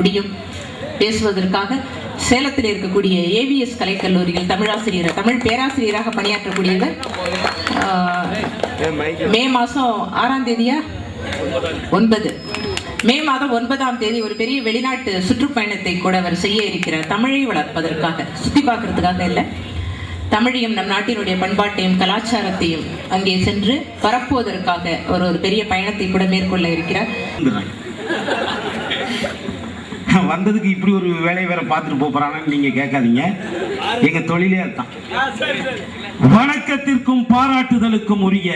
முடியும். பேசுவதற்காக சேலத்தில் இருக்கக்கூடிய ஏவிஎஸ் கலைக்கல்லூரியில் தமிழாசிரியர் தமிழ் பேராசிரியராக பணியாற்றக்கூடியவர் ஆஹ், மே மாதம் ஆறாம் தேதியா? ஒன்பது. மே மாதம் ஒன்பதாம் தேதி ஒரு பெரிய வெளிநாட்டு சுற்றுப்பயணத்தை கூட அவர் செய்ய இருக்கிறார். தமிழை வளர்ப்பதற்காக. சுற்றி பார்க்கறதுக்காக இல்லை. தமிழையும் நம் நாட்டினுடைய பண்பாட்டையும் கலாச்சாரத்தையும் அங்கே சென்று பரப்புவதற்காக ஒரு ஒரு பெரிய பயணத்தை கூட மேற்கொள்ள இருக்கிறார். வந்ததுக்கு இப்படி ஒரு வேலையை வேற பார்த்துட்டு போப் போறாங்கன்னு நீங்க கேட்காதீங்க. எங்க தொழிலே அதுதான். வணக்கத்திற்கும் பாராட்டுதலுக்கும் உரிய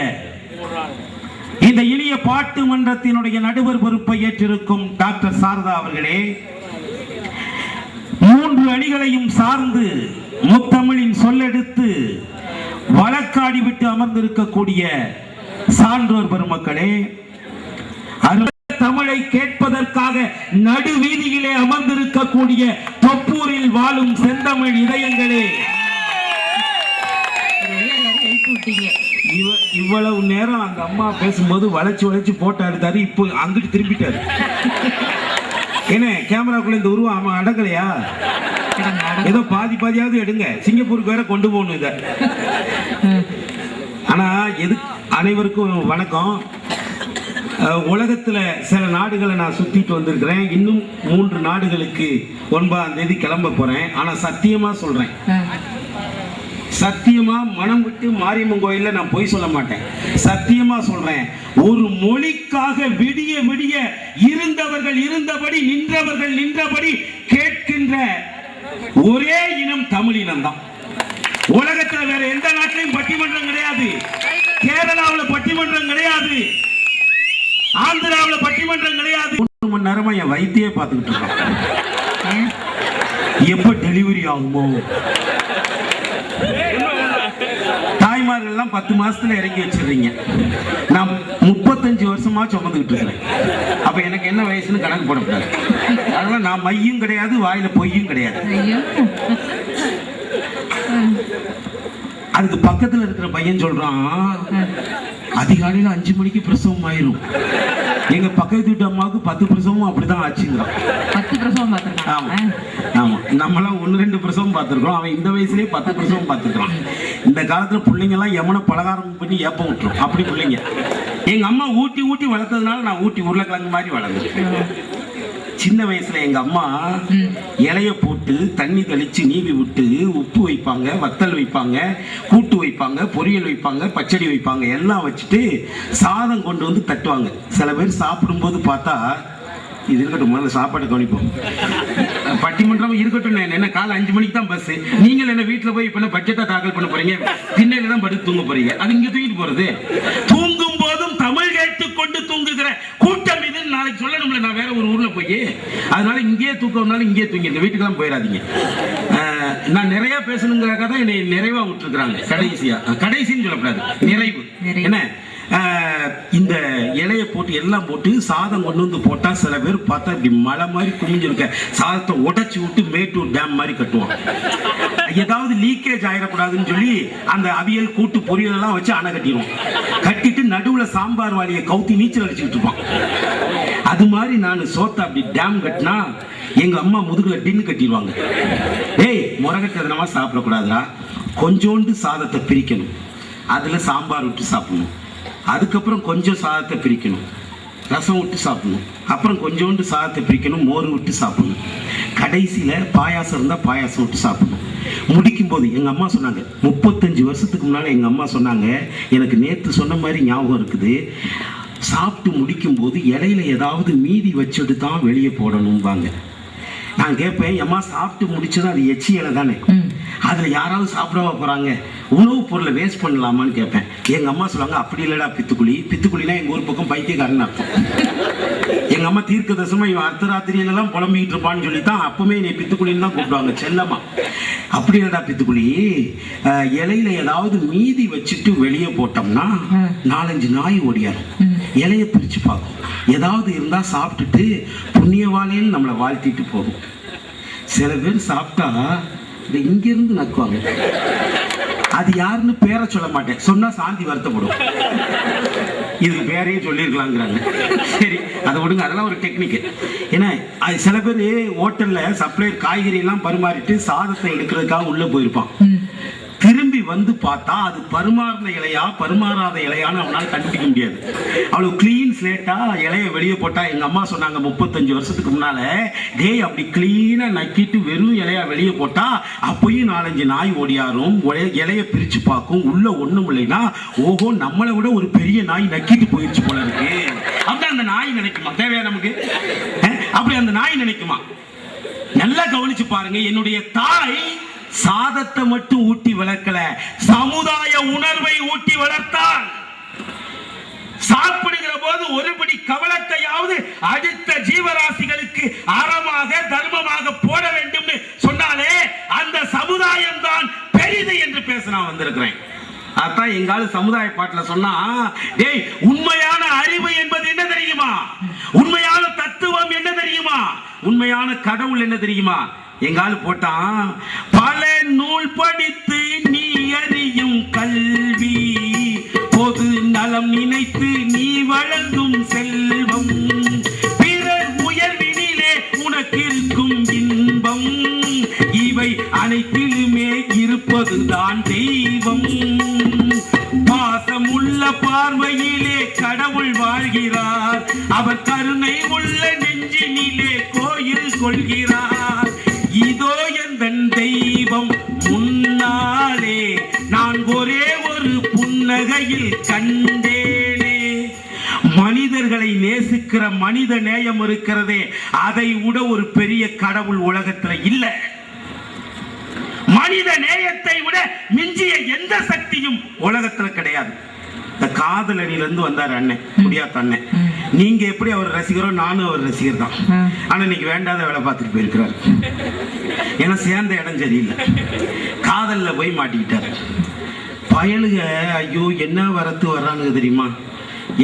இந்த இனிய பாட்டு மன்றத்தினுடைய நடுவர் பொறுப்பை ஏற்றிருக்கும் டாக்டர் சாரதா அவர்களே மூன்று அணிகளையும் சார்ந்து முத்தமிழின் சொல்லெடுத்து வழக்காடி விட்டு அமர்ந்திருக்கக்கூடிய சான்றோர் பெருமக்களே தமிழை கேட்பதற்காக நடுவீதியிலே அமர்ந்திருக்கக்கூடிய தொப்பூரில் வாழும் செந்தமிழ் இதயங்களே. இவ- இவ்வளவு நேரம் அந்த அம்மா பேசும்போது வளைச்சு வளைச்சு போட்டோ எடுத்தாரு இப்போ அங்கிட்டு திரும்பிட்டாரு. என்ன கேமராக்குள்ள இந்த உருவம் அவன் அடங்கலையா ஏதோ பாதி பாதியாவது எடுங்க. சிங்கப்பூருக்கு வேற கொண்டு போகணும் இத. ஆனா எது அனைவருக்கும் வணக்கம். உலகத்துல சில நாடுகளை நான் சுத்திட்டு வந்திருக்கிறேன். இன்னும் மூன்று நாடுகளுக்கு ஒன்பதாம் தேதி கிளம்ப போறேன். ஆனா சத்தியமா சொல்றேன். சத்தியமா மனம் விட்டு மாரியம்மன் கோயில்ல நான் பொய் சொல்ல மாட்டேன். சத்தியமா சொல்றேன். ஒரு மொழிக்காக விடிய விடிய இருந்தவர்கள் இருந்தபடி நின்றவர்கள் நின்றபடி கேட்கின்ற ஒரே இனம் தமிழ் இனம் தான் உலகத்துல வேற எந்த நாட்டிலையும் பட்டிமன்றம் கிடையாது. கேரளாவுல பட்டிமன்றம் கிடையாது. ஆந்திராவுல பட்டிமன்றம் கிடையாது. ஒரு மணி நேரமா என் வைத்தியே பார்த்துக்கிட்டு இருக்கோம். எப்ப டெலிவரி ஆகுமோ? தாய்மார்கள் எல்லாம் பத்து மாசத்துல இறங்கி வச்சிடுறீங்க. நான் முப்பத்தஞ்சு வருஷமா சுமந்துக்கிட்டு இருக்கிறேன். அப்ப எனக்கு என்ன வயசுன்னு கணக்கு போடக்கூடாது. அதனால நான் மையும் கிடையாது வாயில பொய்யும் கிடையாது. அதுக்கு பக்கத்துல இருக்கிற பையன் சொல்றான் அதிகாலையில அஞ்சு மணிக்கு பிரசவம் ஆயிரும். எங்க பக்கத்து வீட்டு அம்மாவுக்கு பத்து பிரசவமும் அப்படிதான் ஆச்சுங்கிறான். பத்து பிரசவம் ஆமா. பார்த்துருக்காங்க ஆமா. நம்மளாம் ஒன்று ரெண்டு பிரசவம் பார்த்துருக்கோம் அவன் இந்த வயசுலயே பத்து பிரசவம் பார்த்துருக்கான் இந்த காலத்துல பிள்ளைங்க எல்லாம் எவனை பலகாரம் பண்ணி ஏப்ப விட்டுரும் அப்படி பிள்ளைங்க. எங்க அம்மா ஊட்டி ஊட்டி வளர்த்ததுனால நான் ஊட்டி உருளைக்கிழங்கு மாதிரி வளர்ந்தேன். சின்ன வயசுல எங்க அம்மா இலைய போட்டு தண்ணி தெளிச்சு நீவி விட்டு உப்பு வைப்பாங்க வத்தல் வைப்பாங்க கூட்டு வைப்பாங்க பொரியல் வைப்பாங்க பச்சடி வைப்பாங்க எல்லாம் வச்சுட்டு சாதம் கொண்டு வந்து தட்டுவாங்க. சில பேர் சாப்பிடும்போது பார்த்தா இது இருக்கட்டும் முதல்ல சாப்பாடு கவனிப்போம். பட்டிமன்றம் இருக்கட்டும் நான் என்ன காலை அஞ்சு மணிக்கு தான் பஸ் நீங்கள் என்ன வீட்டில் போய் இப்போ பட்ஜெட்டை தாக்கல் பண்ண போறீங்க? திண்ணையில தான் படுத்து தூங்க போறீங்க. அது இங்க தூங்கிட்டு போறது. தூங்கும் போதும் தமிழ் கேட்டுக் கொண்டு தூங்குகிற கூட்டம் இது. நாளைக்கு சொல்லணும்ல நான் வேற போய் அதனால இங்கேயே தூக்கம்னாலும் இங்கேயே தூங்கிடுங்க வீட்டுக்கெல்லாம் போயிடாதீங்க. நான் நிறைய பேசணுங்கிறக்காக தான் என்னை நிறைவா விட்டுருக்காங்க கடைசியா கடைசின்னு சொல்லக்கூடாது நிறைவு. என்ன? இந்த இலையை போட்டு எல்லாம் போட்டு சாதம் கொண்டு வந்து போட்டால் சில பேர் பார்த்தா இப்படி மலை மாதிரி குமிஞ்சிருக்க சாதத்தை உடச்சி விட்டு மேட்டூர் டேம் மாதிரி கட்டுவோம் ஏதாவது லீக்கேஜ் ஆயிடக்கூடாதுன்னு சொல்லி அந்த அவியல் கூட்டு பொரியலெல்லாம் வச்சு அணை கட்டிடுவோம். கட்டிட்டு நடுவில் சாம்பார் வாளியை கவுத்தி நீச்சல் அடிச்சுக்கிட்டு இருப்பான் அது மாதிரி நான் சோத்தை அப்படி டேம் கட்டினா எங்கள் அம்மா முதுகில் டின்னு கட்டிடுவாங்க. டேய் முறகட்டதனமா சாப்பிடக்கூடாதுடா. கொஞ்சோண்டு சாதத்தை பிரிக்கணும். அதில் சாம்பார் விட்டு சாப்பிடணும். அதுக்கப்புறம் கொஞ்சம் சாதத்தை பிரிக்கணும். ரசம் விட்டு சாப்பிடணும். அப்புறம் கொஞ்சோண்டு சாதத்தை பிரிக்கணும் மோர் விட்டு சாப்பிடணும். கடைசியில் பாயாசம் இருந்தால் பாயாசம் விட்டு சாப்பிடணும். முடிக்கும் போது எங்கள் அம்மா சொன்னாங்க முப்பத்தஞ்சு வருஷத்துக்கு முன்னால் எங்கள் அம்மா சொன்னாங்க எனக்கு நேற்று சொன்ன மாதிரி ஞாபகம் இருக்குது சாப்பிட்டு முடிக்கும் போது இலையில ஏதாவது மீதி வச்சுட்டு தான் வெளியே போடணும்பாங்க. நான் கேட்பேன் எம்மா சாப்பிட்டு முடிச்சதும் அது எச்சி இலை தானே? அதுல யாராவது சாப்பிடவா போறாங்க? உணவுப் பொருளை வேஸ்ட் பண்ணலாமான்னு கேட்பேன் எங்க அம்மா சொல்லுவாங்க அப்படி இல்லடா பித்துக்குழி. பித்துக்குழினா எங்க ஊர் பக்கம் பைத்தியக்காரன் அர்த்தம். எங்க அம்மா தீர்க்க தசமா இவன் அர்த்தராத்திரியில எல்லாம் புலம்பிக்கிட்டு இருப்பான்னு சொல்லி தான் அப்பவுமே என்னை பித்துக்குழின்னு தான் கூப்பிடுவாங்க. செல்லம்மா. அப்படி இல்லடா பித்துக்குழி. இலையில ஏதாவது மீதி வச்சுட்டு வெளியே போட்டோம்னா நாலஞ்சு நாய் ஓடியாரும் இலைய பிரிச்சு பார்க்கும். ஏதாவது இருந்தா சாப்பிட்டுட்டு புண்ணியவாளேன்னு நம்மளை வாழ்த்திட்டு போகும். சில பேர் சாப்பிட்டா இந்த இங்கிருந்து நக்குவாங்க. அது யாருன்னு பேரை சொல்ல மாட்டேன். சொன்னா சாந்தி வருத்தப்படும். இதுக்கு பேரையும் சொல்லியிருக்கலாங்கிறாங்க. சரி அதை விடுங்க. அதெல்லாம் ஒரு டெக்னிக் ஏன்னா அது சில பேர் ஹோட்டல்ல சப்ளையர் காய்கறி எல்லாம் பரிமாறிட்டு சாதத்தை எடுக்கிறதுக்காக உள்ள போயிருப்பான். திரும்பி வந்து பார்த்தா அது பருமாறின இலையா பருமாறாத இலையான்னு அவனால கண்டுபிடிக்க முடியாது. அவ்வளோ கிளீன் ஸ்லேட்டா இலையை வெளியே போட்டா எங்க அம்மா சொன்னாங்க முப்பத்தஞ்சு வருஷத்துக்கு முன்னால டேய் அப்படி கிளீனா நக்கிட்டு வெறும் இலையா வெளியே போட்டா அப்பயும் நாலஞ்சு நாய் ஓடியாரும் ஒரே பிரித்து பிரிச்சு பார்க்கும் உள்ள ஒண்ணும் இல்லைன்னா ஓஹோ நம்மளை விட ஒரு பெரிய நாய் நக்கிட்டு போயிடுச்சு போல இருக்கு. அப்படி அந்த நாய் நினைக்குமா? தேவையா நமக்கு? அப்படி அந்த நாய் நினைக்குமா? நல்லா கவனிச்சு பாருங்க என்னுடைய தாய் சாதத்தை மட்டும் ஊட்டி வளர்க்கல. சமுதாய உணர்வை ஊட்டி வளர்த்தால் சாப்பிடுகிற போது ஒருபடி கவலத்தையாவது அடுத்த ஜீவராசிகளுக்கு அறமாக தர்மமாக போட வேண்டும் சொன்னாலே அந்த சமுதாயம் தான் பெரிது என்று பேச நான் வந்திருக்கிறேன். அதான் எங்காலும் சமுதாய பாட்டுல சொன்னா டேய் உண்மையான அறிவு என்பது என்ன தெரியுமா? உண்மையான தத்துவம் என்ன தெரியுமா? உண்மையான கடவுள் என்ன தெரியுமா? எங்காலும் போட்டான் பல நூல் படித்து நீ அறியும் கல்வி பொது நலம் நினைத்து நீ வழங்கும் செல்வம் பிறர் உயர்வினிலே உனக்கு இருக்கும் இன்பம் இவை அனைத்திலுமே இருப்பதுதான் தெய்வம். பாசமுள்ள பார்வையிலே கடவுள் வாழ்கிறார் அவர் கருணை உள்ள நெஞ்சினிலே கோயில் கொள்கிறார். கண்டேனே. மனிதர்களை நேசிக்கிற மனித நேயம் இருக்கிறதே. அதை விட ஒரு பெரிய கடவுள் உலகத்துல இல்ல. மனித நேயத்தை விட மிஞ்சிய எந்த சக்தியும் உலகத்துல கிடையாது. இந்த காதல் அணியில இருந்து வந்தார் அண்ணன் குடியாத்த அண்ணன். நீங்க எப்படி அவர் ரசிகரோ நானும் அவர் ரசிகர் தான். ஆனா இன்னைக்கு வேண்டாத வேலை பார்த்துட்டு போயிருக்கிறாரு. ஏன்னா சேர்ந்த இடம் சரியில்லை. காதல்ல போய் மாட்டிக்கிட்டாரு. பயலுக ஐயோ என்ன வரத்து வர்றானுங்க தெரியுமா?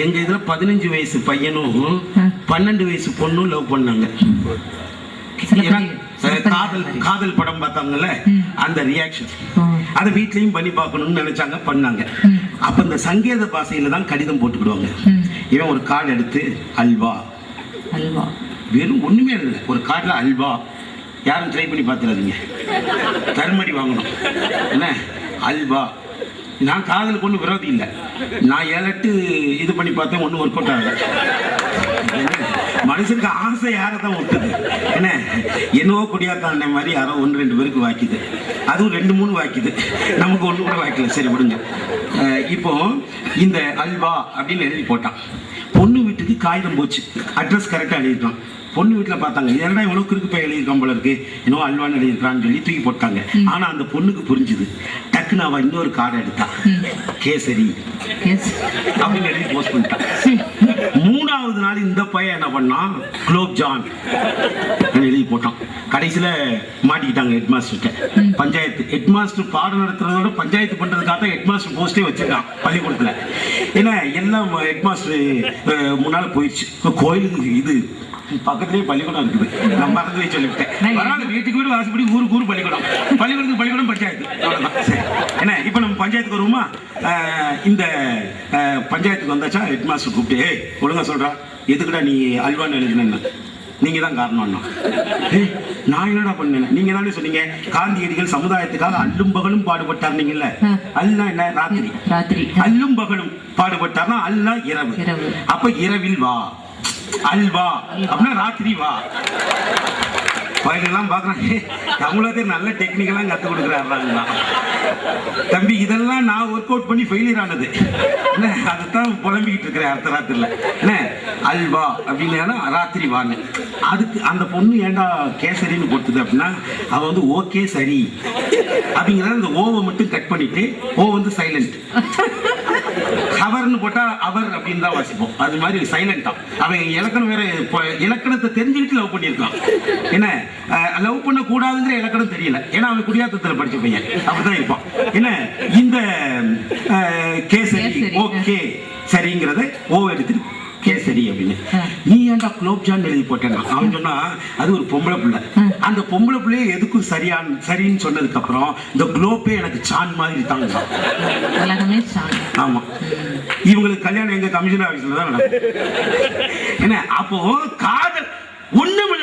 எங்க இதுல பதினஞ்சு வயசு பையனும் பன்னெண்டு வயசு பொண்ணும் லவ் பண்ணாங்க. காதல் காதல் படம் பார்த்தாங்கல்ல? அந்த ரியாக்ஷன். அதை வீட்லயும் பண்ணி பார்க்கணும்னு நினைச்சாங்க பண்ணாங்க. அப்ப இந்த சங்கேத பாஷையில தான் கடிதம் போட்டுக்கிடுவாங்க. இவன் ஒரு கார்டு எடுத்து அல்வா. அல்வா. வெறும் ஒண்ணுமே இல்லை. ஒரு கார்டுல அல்வா. யாரும் ட்ரை பண்ணி பார்த்துடாதீங்க தருமடி வாங்கணும். என்ன? அல்வா. நான் காதலுக்கு ஒன்றும் விரோதி இல்லை. நான் ஏழட்டு இது பண்ணி பார்த்தேன் ஒன்றும் ஒர்க் அவுட் ஆகல மனுஷனுக்கு ஆசை யாரை தான் ஒட்டுது? என்ன? என்னவோ குடியாத்தாண்ட மாதிரி யாரோ ஒன்று ரெண்டு பேருக்கு வாக்கிது அதுவும் ரெண்டு மூணு வாக்கிது நமக்கு ஒன்று கூட வாய்க்கல. சரி விடுங்க. அஹ் இப்போ இந்த அல்வா அப்படின்னு எழுதி போட்டான். பொண்ணு வீட்டுக்கு காகிதம் போச்சு. அட்ரஸ் கரெக்டாக எழுதிட்டான். பொண்ணு வீட்டில் பார்த்தாங்க. என்னடா இவ்வளோ கிறுக்கு போய் எழுதியிருக்கான் போல இருக்கு? என்னவோ அல்வான்னு எழுதியிருக்கான்னு சொல்லி தூக்கி போட்டாங்க. ஆனால் அந்த பொண்ணுக்கு புரிஞ்சுது. டக்குன்னு அவன் இன்னொரு கார்டு எடுத்தா. கேசரி. அப்படின்னு எழுதி போஸ்ட் பண்ணிட்டான் மூணாவது நாள் இந்த பையன் என்ன பண்ணான் குலோப் ஜான் எழுதி போட்டான். கடைசியில மாட்டிக்கிட்டாங்க ஹெட் மாஸ்டர்கிட்ட பஞ்சாயத்து. ஹெட் மாஸ்டர் பாடம் நடத்துறதோட பஞ்சாயத்து பண்றதுக்காக தான் ஹெட் மாஸ்டர் போஸ்டே வச்சிருக்கான் பள்ளிக்கூடத்துல. ஏன்னா எல்லாம் ஹெட் மாஸ்டர் முன்னால போயிடுச்சு கோயிலுக்கு இது பக்கத்துலயே பள்ளிக்கூடம் இருக்குது நான் பக்கத்துலயே சொல்லிவிட்டேன் பரவாயில்ல வீட்டுக்கு வீடு வாசப்படி ஊருக்கு ஊர் பள்ளிக்கூடம் பள்ளிக்கூடத்துக்கு பள்ளிக்கூடம் பஞ்சாயத்து என்ன இப்போ நம்ம பஞ்சாயத்துக்கு வருவோமா இந்த பஞ்சாயத்துக்கு வந்தாச்சா ஹெட் மாஸ்டர் கூப்பிட்டு "ஏய், ஒழுங்கா சொல்றா எதுக்குடா நீ அல்வான்னு எழுதினேன்னு நீங்க தான் காரணம்னா "ஏய், நான் என்னடா பண்ணேன் நீங்க தானே சொன்னீங்க காந்தியடிகள் சமுதாயத்துக்காக அல்லும் பகலும் பாடுபட்டார் நீங்கல்ல. அல்லா என்ன ராத்திரி ராத்திரி அல்லும் பகலும் பாடுபட்டார்னா அல்லா இரவு இரவு. அப்ப இரவில் வா அல்வா. அப்படின்னா ராத்திரி வா. பயிலெல்லாம் பார்க்குறாங்க. தமிழகத்தை நல்ல டெக்னிக்கெல்லாம் கற்றுக் கொடுக்குறாருலாம் தம்பி இதெல்லாம் நான் ஒர்க் அவுட் பண்ணி ஃபெயிலியர் ஆனது. என்ன அதைத்தான் புலம்பிக்கிட்டு இருக்கிறேன் அடுத்த ராத்திரில. என்ன அல்வா அப்படின்னா ராத்திரி வான்னு. அதுக்கு அந்த பொண்ணு ஏன்டா கேசரின்னு கொடுத்தது அப்படின்னா அவ வந்து ஓகே சரி. அப்படிங்கிறத அந்த ஓவை மட்டும் கட் பண்ணிட்டு ஓ வந்து சைலண்ட் அவர்னு போட்டா அவர் அப்படின்னு தான் வாசிப்போம். அது மாதிரி சைலண்டா அவன் இலக்கணம் வேற இலக்கணத்தை தெரிஞ்சுக்கிட்டு லவ் பண்ணியிருக்கான். என்ன? லவ் பண்ண கூடாதுங்கிற இலக்கணம் தெரியல. ஏன்னா அவன் குடியாத்தத்துல படிச்ச பையன். அப்படிதான் இருப்பான். என்ன? இந்த கேசரி. ஓகே சரிங்கிறத ஓ எடுத்துட்டு கேசரி அப்படின்னு. நீ ஏன்டா குலோப்ஜான் எழுதி போட்டேன்னா? அவன் சொன்னா அது ஒரு பொம்பளை பிள்ளை. அந்த பொம்பளை பிள்ளைய எதுக்கும் சரியான் சரின்னு சொன்னதுக்கு அப்புறம் இந்த குலோப்பே எனக்கு சான் மாதிரி தாங்க ஆமா. இவங்களுக்கு கல்யாணம் எங்க கமிஷனர் ஆபீஸ்ல தான் என்ன அப்போ ஒண்ணும்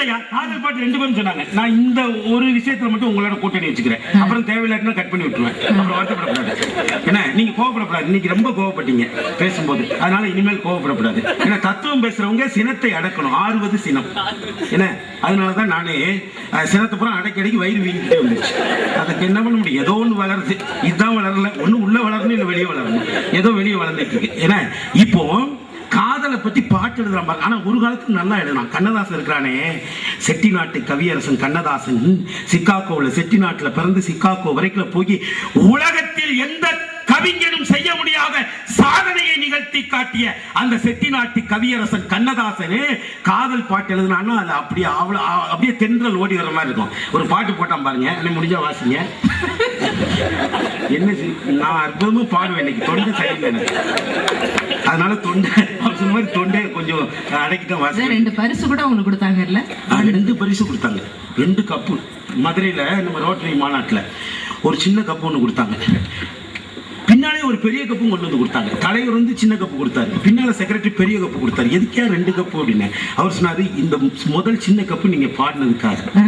இல்லையா காதல் பாட்டு ரெண்டு பேரும் சொன்னாங்க. நான் இந்த ஒரு விஷயத்துல மட்டும் உங்களோட கூட்டணி வச்சுக்கிறேன். அப்புறம் தேவையில்லாட்டினா கட் பண்ணி விட்டுருவேன். அப்புறம் வருத்தப்படக்கூடாது. என்ன நீங்க கோவப்படக்கூடாது. இன்னைக்கு ரொம்ப கோவப்பட்டீங்க பேசும்போது. அதனால இனிமேல் கோவப்படக்கூடாது. ஏன்னா தத்துவம் பேசுறவங்க சினத்தை அடக்கணும். ஆறுவது சினம். என்ன? அதனாலதான் நானே சினத்தை பூரா அடக்கி அடக்கி வயிறு வீங்கிட்டே வந்துச்சு அதுக்கு என்ன பண்ண முடியும்? ஏதோ ஒண்ணு வளருது. இதுதான் வளரல. ஒண்ணு உள்ள வளரணும் இல்ல வெளியே வளரணும். ஏதோ வெளியே வளர்ந்துட்டு இருக்கு. ஏன்னா இப்போ அதை பத்தி பாட்டு எழுதுறான் பாருங்க. ஆனா ஒரு காலத்துக்கு நல்லா எழுதலாம் கண்ணதாசன் இருக்கிறானே. செட்டிநாட்டு கவியரசன் கண்ணதாசன் சிக்காகோவில் செட்டிநாட்டுல பிறந்து சிக்காகோ வரைக்கும் போய் உலகத்தில் எந்த கவிஞனும் செய்ய முடியாத சாதனையை நிகழ்த்தி காட்டிய அந்த செட்டிநாட்டு கவியரசன் கண்ணதாசன் காதல் பாட்டு எழுதினானோ அது அப்படியே அவ்வளோ அப்படியே தென்றல் ஓடி வர மாதிரி இருக்கும். ஒரு பாட்டு போட்டான் பாருங்க. என்ன முடிஞ்சா வாசிங்க. என்ன நான் அற்புதமும் பாடுவேன் இன்னைக்கு. தொண்டை சரியில்லை அதனால தொண்டை சொன்ன மாதிரி தொண்டை கொஞ்சம் அடக்கிட்ட வாசி. ரெண்டு பரிசு கூட உங்களுக்கு கொடுத்தாங்கல்ல? ரெண்டு பரிசு கொடுத்தாங்க. ரெண்டு கப்பு. மதுரையில நம்ம ரோட்டரி மாநாட்டுல ஒரு சின்ன கப்பு ஒன்று கொடுத்தாங்க. பின்னாலே ஒரு பெரிய கப்பும் கொண்டு வந்து கொடுத்தாங்க. தலைவர் வந்து சின்ன கப்பு கொடுத்தாரு. பின்னால செக்ரட்டரி பெரிய கப்பு கொடுத்தாரு. எதுக்கே ரெண்டு கப்பு அப்படின்னு? அவர் சொன்னாரு இந்த முதல் சின்ன கப்பு நீங்க பாடினதுக்காக.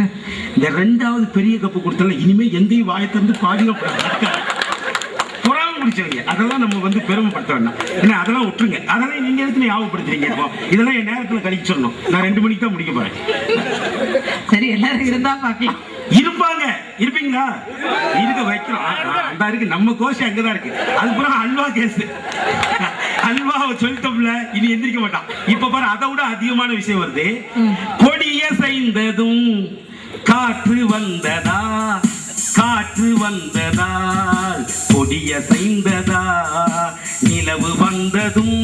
இந்த ரெண்டாவது பெரிய கப்பு கொடுத்தால இனிமே எந்தையும் வாயை திறந்து முடிச்சவங்க அதெல்லாம் நம்ம வந்து பெருமைப்படுத்த வேண்டாம். ஏன்னா அதெல்லாம் விட்டுருங்க அதெல்லாம் நீங்க எதுக்கு ஞாபகப்படுத்துறீங்க இப்போ? இதெல்லாம் என் நேரத்துல கழிச்சு சொல்லணும் நான் ரெண்டு மணிக்கு தான் முடிக்க போறேன். சரி எல்லாரும் இருந்தா பார்க்கலாம். இருப்பாங்க. இருப்பீங்களா? இருக்க வைக்கிறோம். அந்த இருக்கு. நம்ம கோஷம் அங்கதான் இருக்கு. அது அல்வா கேஸ் அல்வாவை சொல்லிட்டோம்ல. இனி எந்திரிக்க மாட்டான். இப்ப பாரு அதை விட அதிகமான விஷயம் வருது. கொடிய செய்ததும் காற்று வந்ததா? காற்று வந்ததால் கொடிய செய்ததா நிலவு வந்ததும்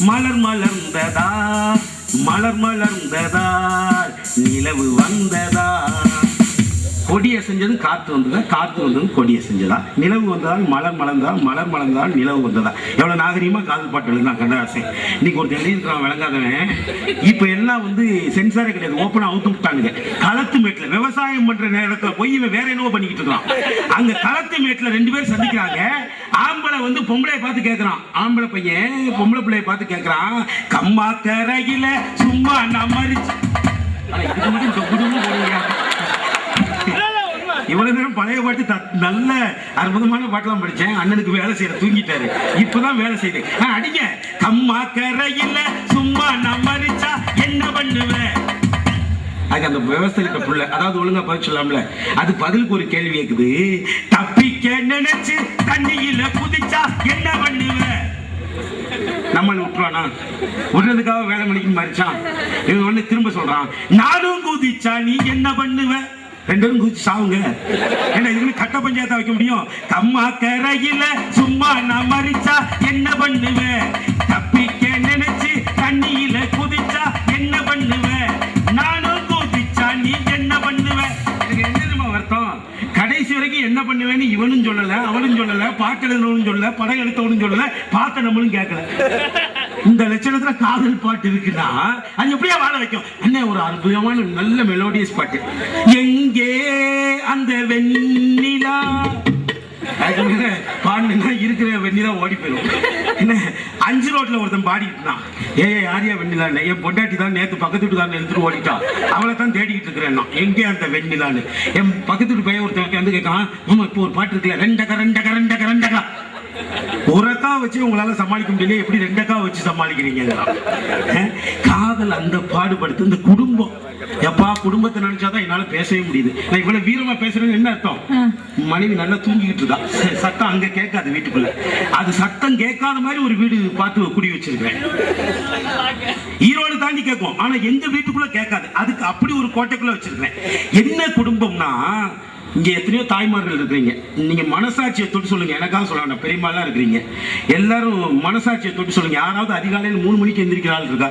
மலர் மலர்ந்ததா? மலர் மலர்ந்ததா நிலவு வந்ததா? கொடியை செஞ்சது காற்று வந்ததா? காற்று வந்தது கொடியை செஞ்சதா? நிலவு வந்ததால் மலர் மலர்ந்தால் மலர் மலர்ந்தால் நிலவு வந்ததா? எவ்வளோ நாகரீகமாக காதல் பாட்டு எழுதுனா கண்ணதாசன். இன்னைக்கு ஒரு எழுதிருக்கான் விளங்காதவன். இப்போ எல்லாம் வந்து சென்சாரே கிடையாது. ஓப்பனாக அவுத்து விட்டாங்க களத்து மேட்டில் விவசாயம் பண்ணுற நேரத்தில் போய் இவன் வேற என்னவோ பண்ணிக்கிட்டு இருக்கான். அங்கே களத்து மேட்டில் ரெண்டு பேரும் சந்திக்கிறாங்க. ஆம்பளை வந்து பொம்பளையை பார்த்து கேட்குறான் ஆம்பளை பையன் பொம்பளை பிள்ளைய பார்த்து கேட்குறான் கம்மா கரையில் சும்மா நமரிச்சு ஆனா மட்டும் இந்த குடும்பம் போடுவியா இவ்வளவு நேரம் பழைய பாட்டு நல்ல அற்புதமான பாட்டெல்லாம் படிச்சேன். அண்ணனுக்கு வேலை செய்யற தூங்கிட்டாரு. இப்பதான் வேலை செய்யுது ஆ, அடிங்க. கம்மா கரையில சும்மா நமரிச்சா என்ன பண்ணுவேன் அது அந்த விவசாயிட்ட புள்ள. அதாவது ஒழுங்கா பதில் சொல்லாம்ல. அது பதிலுக்கு ஒரு கேள்வி கேக்குது. தப்பிக்க நினைச்சு தண்ணியில குதிச்சா என்ன பண்ணுவேன் நம்மளை விட்டுருவானா? விடுறதுக்காக வேலை மணிக்கு மறிச்சான். இவன் ஒண்ணு திரும்ப சொல்றான். நானும் குதிச்சா நீ என்ன பண்ணுவ? ரெண்டு பேரும் குதிச்சு சாவுங்க. ஏன்னா இதுக்கு கட்ட பஞ்சாயத்தை வைக்க முடியும்? கம்மா கரையில சும்மா நான் மறிச்சா என்ன பண்ணுவேன்? தப்பிக்க நினைச்சு தண்ணியில குதிச்சா என்ன பண்ணுவேன்? நானும் குதிச்சா நீ என்ன பண்ணுவேன்? எனக்கு என்ன தெரியுமா வருத்தம்? கடைசி வரைக்கும் என்ன பண்ணுவேன்னு இவனும் சொல்லல அவனும் சொல்லல பாட்டு எழுதணும்னு சொல்லல படம் எடுத்தவனும் சொல்லல பார்த்த நம்மளும் கேட்கல. இந்த லட்சணத்துல காதல் பாட்டு இருக்குன்னா அது எப்படியா வாழ வைக்கும்? அண்ணன் ஒரு அற்புதமான நல்ல மெலோடியஸ் பாட்டு. எங்கே அந்த வெண்ணிலா? அதுக்கு இருக்கிற வெண்ணிலா ஓடி போயிடும். என்ன? அஞ்சு ரோட்ல ஒருத்தன் பாடிட்டு இருந்தான். ஏய் யாரியா வெண்ணிலான்னு என் பொண்டாட்டி தான் நேற்று பக்கத்து வீட்டுக்காரன் எடுத்துட்டு ஓடிட்டான் அவளை தான் தேடிக்கிட்டு இருக்கிறேன் எங்கே அந்த வெண்ணிலான்னு? என் பக்கத்து வீட்டு பையன் ஒருத்தன் வந்து கேட்கான் ஆமா இப்போ ஒரு பாட்டு இருக்குல்ல ரெண்டக்கா ரெண்டக்கா ரெண்டக்கா ரெண்டக்கா ஒரு அக்கா வச்சு உங்களால சமாளிக்க முடியல. எப்படி ரெண்டு அக்கா வச்சு சமாளிக்கிறீங்க அஹ், காதல் அந்த பாடுபடுத்து இந்த குடும்பம். எப்பா குடும்பத்தை நினைச்சாதான் என்னால பேசவே முடியுது. நான் இவ்வளவு வீரமா பேசுறேன்னு என்ன அர்த்தம்? மனைவி நல்லா தூங்கிக்கிட்டு இருக்கா. சத்தம் அங்க கேட்காது வீட்டுக்குள்ள. அது சத்தம் கேட்காத மாதிரி ஒரு வீடு பார்த்து குடி வச்சிருக்கேன் ஈரோடு தாண்டி கேட்கும். ஆனா எங்க வீட்டுக்குள்ள கேட்காது. அதுக்கு அப்படி ஒரு கோட்டைக்குள்ள வச்சிருக்கேன் என்ன குடும்பம்னா இங்கே எத்தனையோ தாய்மார்கள் இருக்கிறீங்க. நீங்கள் மனசாட்சியை தொட்டு சொல்லுங்கள் எனக்காக சொல்லலாம் வேண்டாம் பெரியமாலாம் இருக்கிறீங்க. எல்லாரும் மனசாட்சியை தொட்டு சொல்லுங்கள் யாராவது அதிகாலையில் மூணு மணிக்கு எந்திரிக்கிற ஆள் இருக்கா?